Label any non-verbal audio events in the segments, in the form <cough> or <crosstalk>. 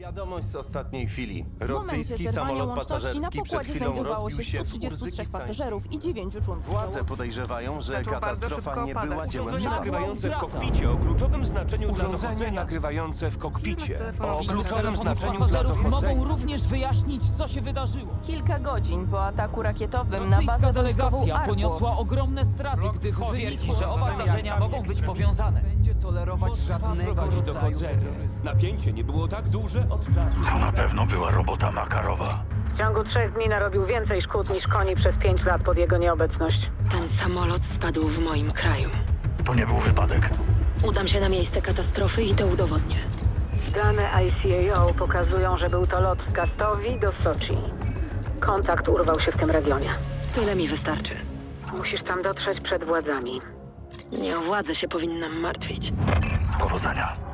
Wiadomość z ostatniej chwili. Momencie Rosyjski zerwania samolot łączności na pasażerski przed pokładzie chwilą znajdowało rozbił się się w 133 Urzykistanie. pasażerów i 9 członków Władze podejrzewają, że Zaczął bardzo katastrofa szybko nie opadać. była dziełem Urządzenie przypadku. nagrywające w kokpicie o kluczowym znaczeniu dla dochodzenia. nagrywające w kokpicie o Filmy kluczowym telefonów znaczeniu dla pasażerów dochodzenia. mogą również wyjaśnić, co się wydarzyło. Kilka godzin po ataku rakietowym na Rosyjska bazę wojskową delegacja Arków poniosła ogromne straty, gdy wielki, że oba zdarzenia mogą być powiązane. Będzie tolerować żadnego rodzaju dochodzenie. Napięcie nie było tak duże od czasu. To na pewno była robota Makarowa. W ciągu trzech dni narobił więcej szkód niż koni przez pięć lat pod jego nieobecność. Ten samolot spadł w moim kraju. To nie był wypadek. Udam się na miejsce katastrofy i to udowodnię. Dane ICAO pokazują, że był to lot z Kastowi do Soczi. Kontakt urwał się w tym regionie. Tyle mi wystarczy. Musisz tam dotrzeć przed władzami. Nie o władzę się powinnam martwić. Powodzenia.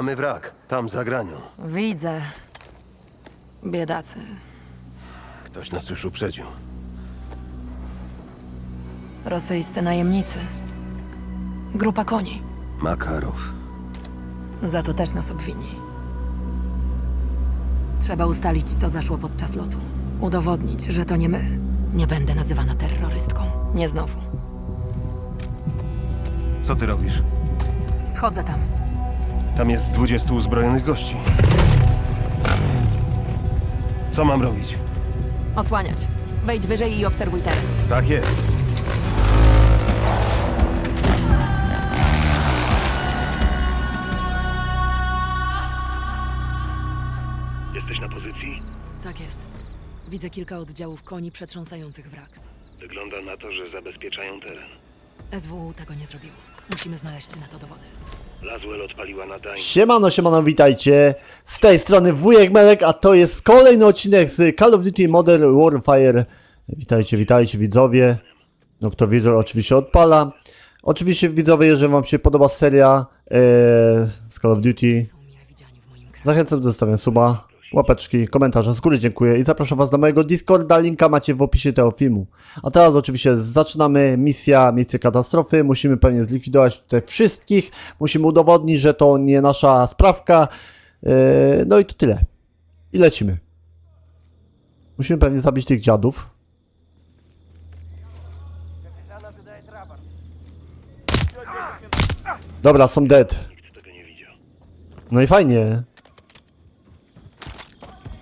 Mamy wrak, tam za granią. Widzę. Biedacy. Ktoś nas już uprzedził. Rosyjscy najemnicy. Grupa koni. Makarow. Za to też nas obwini. Trzeba ustalić, co zaszło podczas lotu. Udowodnić, że to nie my. Nie będę nazywana terrorystką. Nie znowu. Co ty robisz? Schodzę tam. Tam jest 20 uzbrojonych gości. Co mam robić? Osłaniać. Wejdź wyżej i obserwuj teren. Tak jest. Jesteś na pozycji? Tak jest. Widzę kilka oddziałów koni przetrząsających wrak. Wygląda na to, że zabezpieczają teren. SWU tego nie zrobiło. Musimy znaleźć na to dowody. Laswell odpaliła. Siemano, siemano, witajcie. Z tej strony wujek Melek, a to jest kolejny odcinek z Call of Duty Modern Warfare. Witajcie, witajcie widzowie. Noktowizor oczywiście odpala. Oczywiście widzowie, jeżeli wam się podoba seria e, z Call of Duty, zachęcam do zostawienia suba, łapeczki, komentarza, z góry dziękuję i zapraszam was do mojego Discorda, linka macie w opisie tego filmu. A teraz oczywiście zaczynamy misja, miejsce katastrofy, musimy pewnie zlikwidować tutaj wszystkich, musimy udowodnić, że to nie nasza sprawka, Yy, no i to tyle. I lecimy. Musimy pewnie zabić tych dziadów. Dobra, są dead. No i fajnie.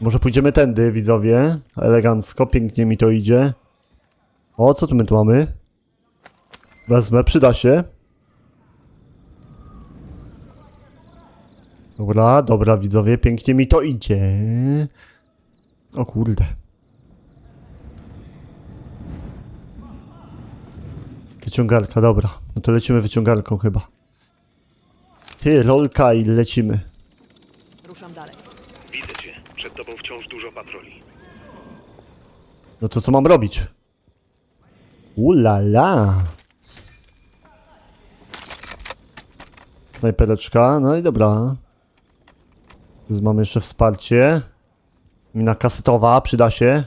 Może pójdziemy tędy, widzowie. Elegancko, pięknie mi to idzie. O, co tu my tu mamy? Wezmę, przyda się. Dobra, dobra, widzowie, pięknie mi to idzie. O kurde. Wyciągarka, dobra. No to lecimy wyciągarką chyba. Ty, rolka i lecimy. Ruszam dalej. Tobą wciąż dużo patroli. No to co mam robić? Ulala. Snajpereczka, no i dobra. Już mamy jeszcze wsparcie. Mina kasetowa, przyda się.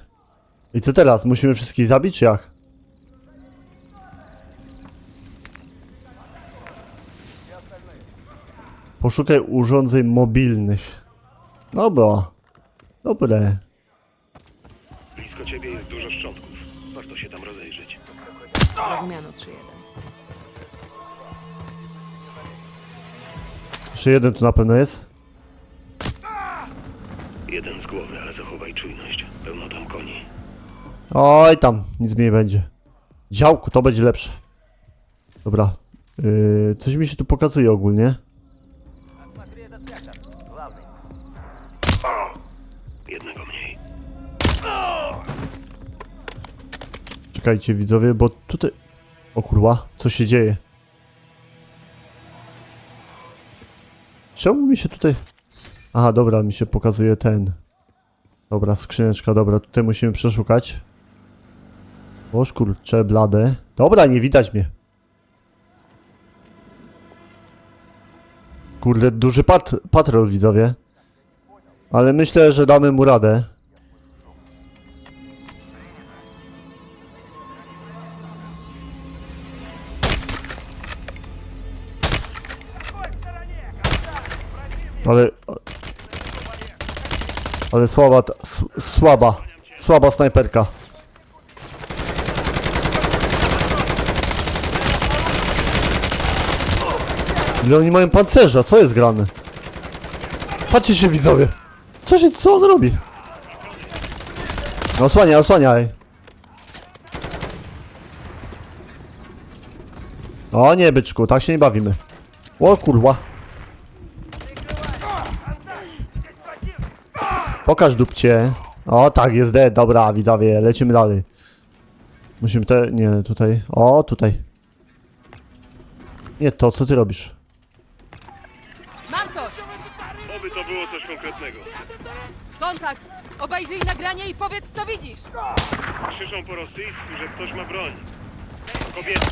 I co teraz? Musimy wszystkich zabić, czy jak? Poszukaj urządzeń mobilnych. Dobra. Dobre. Blisko ciebie jest dużo szczątków. Warto się tam rozejrzeć. Zrozumiano 3-1. Jeszcze jeden tu na pewno jest. Jeden z głowy, ale zachowaj czujność. Pełno tam koni. Oj tam, nic mi nie będzie. Działku, to będzie lepsze. Dobra. Yy, coś mi się tu pokazuje ogólnie. Czekajcie widzowie, bo tutaj... O kurwa, co się dzieje? Czemu mi się tutaj... Aha, dobra, mi się pokazuje ten. Dobra, skrzyneczka, dobra, tutaj musimy przeszukać. Boż kurcze, blade. Dobra, nie widać mnie. Kurde, duży pat patrol, widzowie. Ale myślę, że damy mu radę. Ale... Ale słaba, ta- słaba, słaba snajperka. Ile oni mają pancerza? Co jest grane? Patrzcie się widzowie. Co się, co on robi? No osłaniaj, osłaniaj. O nie, byczku, tak się nie bawimy. O kurwa. Pokaż dupcie. O, tak, jest dead. Dobra, widzowie, lecimy dalej. Musimy te... Nie, tutaj. O, tutaj. Nie to, co ty robisz? Mam coś! Oby to było coś konkretnego. Kontakt! Obejrzyj nagranie i powiedz, co widzisz! Krzyczą po rosyjsku, że ktoś ma broń. Kobiety,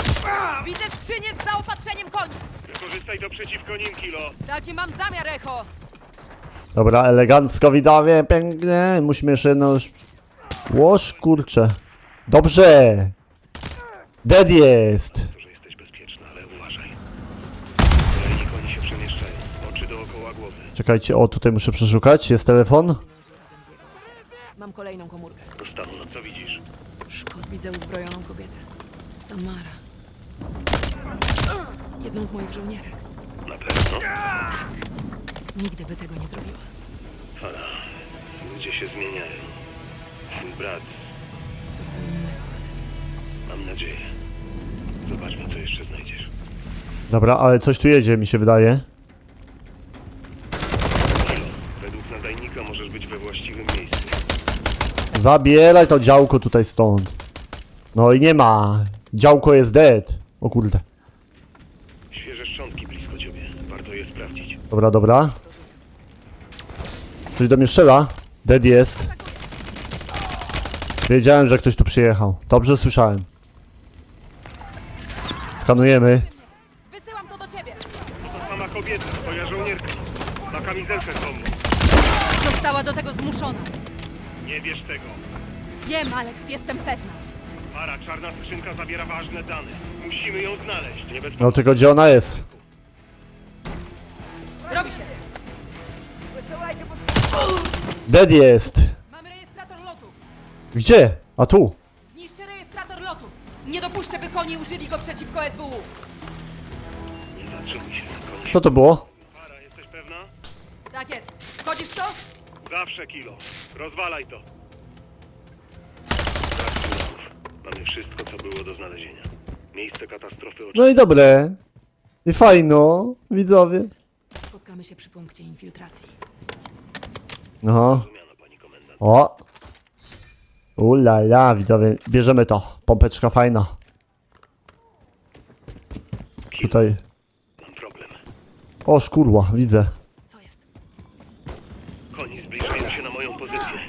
Widzę skrzynię z zaopatrzeniem koni! wykorzystaj to przeciwko nim, Kilo. Taki mam zamiar, Echo! Dobra, elegancko widzowie, pięknie. Musimy jeszcze jedno... Łoż, kurcze. Dobrze. Dead jest. To, że jesteś bezpieczna, ale uważaj. Kolejni koni się przemieszczają. Oczy dookoła głowy. Czekajcie, o, tutaj muszę przeszukać. Jest telefon. Mam kolejną komórkę. Do stanu, no co widzisz? Szkod widzę uzbrojoną kobietę. Samara. Jedną z moich żołnierek. Na pewno. Nigdy by tego nie zrobiła. Ludzie się zmieniają. Twój brat, To co innego, Alex. mam nadzieję. Zobaczmy, co jeszcze znajdziesz. Dobra, ale coś tu jedzie, mi się wydaje. Według nadajnika możesz być we właściwym miejscu. Zabieraj to działko tutaj stąd. No i nie ma. Działko jest dead. O kurde. Świeże szczątki blisko ciebie. Warto je sprawdzić. Dobra, dobra. Ktoś do mnie strzela. Dead jest. Wiedziałem, że ktoś tu przyjechał. Dobrze słyszałem. Skanujemy. Wysyłam to do ciebie! To sama kobieta, twoja żołnierka. Ma kamizelkę z domu. Została do tego zmuszona. Nie wiesz tego. Wiem, Alex, jestem pewna. Para, czarna skrzynka zawiera ważne dane. Musimy ją znaleźć. Nie bez No tylko gdzie ona jest? Dead jest. Mamy rejestrator lotu! Gdzie? A tu. Zniszczę rejestrator lotu! Nie dopuszczę, by koni użyli go przeciwko SWU! Nie zatrzymuj się. Konie Co to było? Para, jesteś pewna? Tak jest. Wchodzisz w to? Zawsze kilo. Rozwalaj to. Brak śladów. Mamy wszystko, co było do znalezienia. Miejsce katastrofy No i dobre. I fajno, widzowie. Spotkamy się przy punkcie infiltracji. No. O. Ulala, widzowie. Bierzemy to. Pompeczka fajna. Tutaj. Mam problem. O, szkurła, widzę. Co jest? Koni zbliżają się na moją pozycję.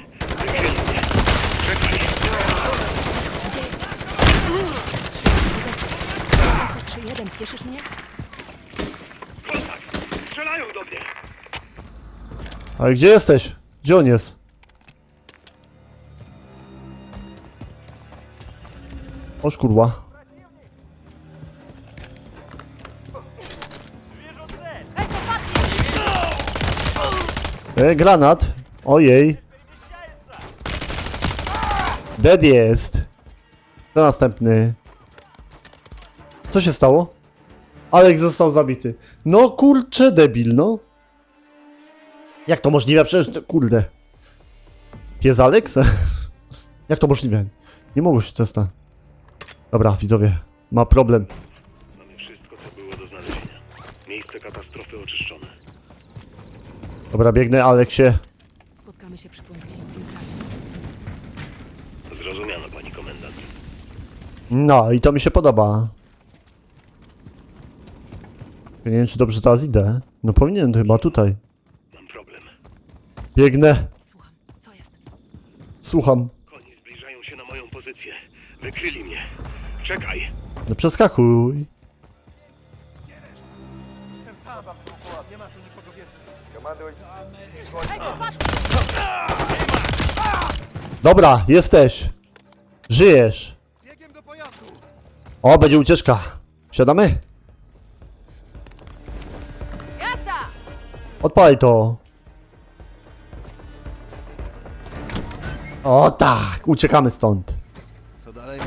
3-1, słyszysz mnie? Kontakt! Strzelają do mnie! Ale gdzie jesteś? Gdzie on jest? O, szkurła. Echo, padnij! E, granat. Ojej. Dead jest. To następny. Co się stało? Alex został zabity. No kurczę, debil, no. Jak to możliwe? Przecież, to- kurde. Pies Alex? <laughs> Jak to możliwe? Nie mogło się testa. Dobra, widzowie. Ma problem. Mamy wszystko, co było do znalezienia. Miejsce katastrofy oczyszczone. Dobra, biegnę, Aleksie. Spotkamy się przy punkcie infiltracji. Zrozumiano, pani komendant. No i to mi się podoba. Ja nie wiem, czy dobrze teraz idę. No powinien chyba tutaj. Mam. Biegnę. Słucham, co jest? Słucham. Koni zbliżają się na moją pozycję. Wykryli mnie. Czekaj. No przeskakuj. Dobra, jesteś. Żyjesz. O, będzie ucieczka. Wsiadamy? Odpalaj to. O tak, uciekamy stąd. Co dalej?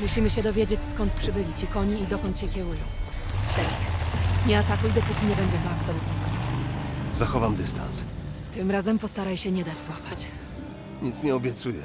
Musimy się dowiedzieć, skąd przybyli ci koni i dokąd się kierują. Śledź. Nie atakuj, dopóki nie będzie to absolutnie konieczne. Zachowam dystans. Tym razem postaraj się nie dać złapać. Nic nie obiecuję.